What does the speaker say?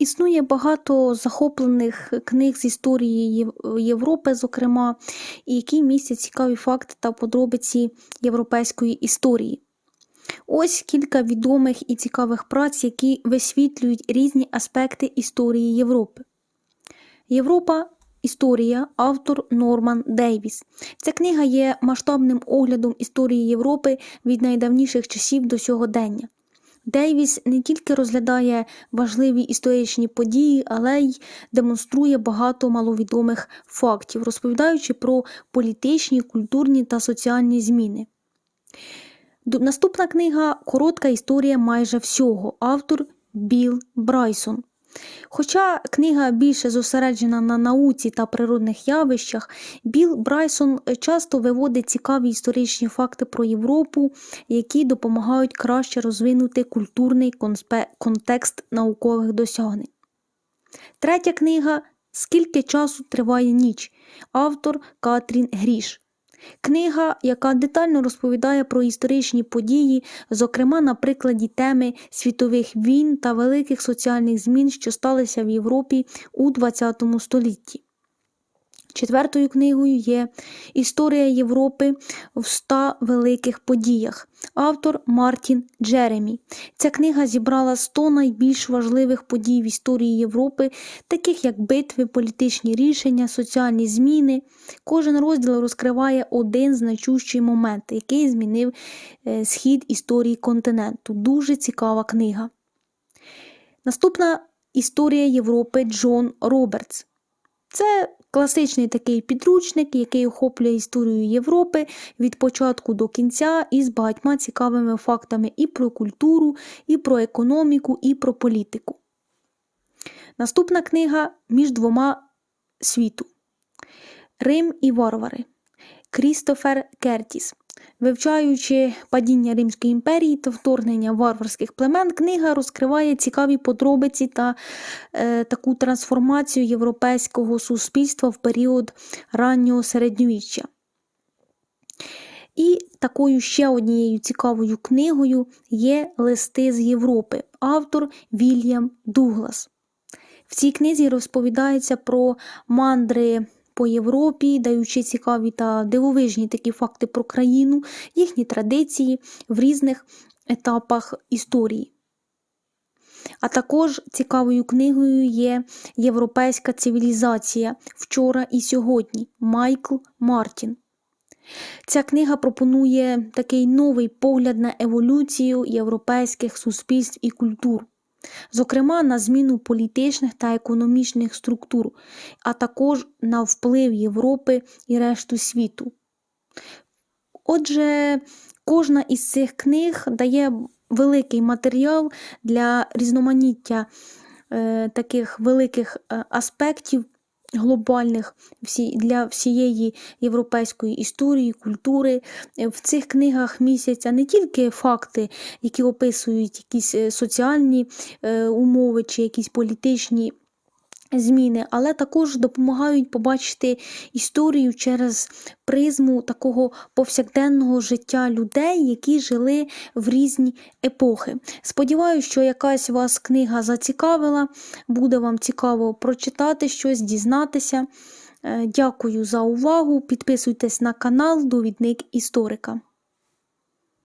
Існує багато захоплених книг з історії Європи, зокрема, і які містять цікаві факти та подробиці європейської історії. Ось кілька відомих і цікавих праць, які висвітлюють різні аспекти історії Європи. Європа Історія, автор Норман Дейвіс. Ця книга є масштабним оглядом історії Європи від найдавніших часів до сьогодення. Дейвіс не тільки розглядає важливі історичні події, але й демонструє багато маловідомих фактів, розповідаючи про політичні, культурні та соціальні зміни. Наступна книга Коротка історія майже всього. Автор Біл Брайсон. Хоча книга більше зосереджена на науці та природних явищах, Біл Брайсон часто виводить цікаві історичні факти про Європу, які допомагають краще розвинути культурний контекст наукових досягнень. Третя книга Скільки часу триває ніч. Автор Катрін Гріш. Книга, яка детально розповідає про історичні події, зокрема на прикладі теми світових війн та великих соціальних змін, що сталися в Європі у ХХ столітті. Четвертою книгою є Історія Європи в 100 великих подіях. Автор Мартін Джеремі. Ця книга зібрала 100 найбільш важливих подій в історії Європи, таких як битви, політичні рішення, соціальні зміни. Кожен розділ розкриває один значущий момент, який змінив е, схід історії континенту. Дуже цікава книга. Наступна історія Європи Джон Робертс. Це класичний такий підручник, який охоплює історію Європи від початку до кінця із багатьма цікавими фактами і про культуру, і про економіку, і про політику. Наступна книга Між двома світу. Рим і варвари. Крістофер Кертіс. Вивчаючи падіння Римської імперії та вторгнення варварських племен, книга розкриває цікаві подробиці та е, таку трансформацію європейського суспільства в період раннього середньовіччя. І такою ще однією цікавою книгою є Листи з Європи, автор Вільям Дуглас. В цій книзі розповідається про мандри по Європі, даючи цікаві та дивовижні такі факти про країну, їхні традиції в різних етапах історії. А також цікавою книгою є Європейська цивілізація вчора і сьогодні Майкл Мартін. Ця книга пропонує такий новий погляд на еволюцію європейських суспільств і культур, зокрема на зміну політичних та економічних структур, а також на вплив Європи і решту світу. Отже, кожна із цих книг дає великий матеріал для різноманіття е, таких великих е, аспектів глобальних для всієї європейської історії, культури. Е, В цих книгах місяця не тільки факти, які описують якісь е, соціальні е, умови чи якісь політичні зміни, але також допомагають побачити історію через призму такого повсякденного життя людей, які жили в різні епохи. Сподіваюся, що якась вас книга зацікавила, буде вам цікаво прочитати щось, дізнатися. Е, Дякую за увагу. Підписуйтесь на канал Довідник історика.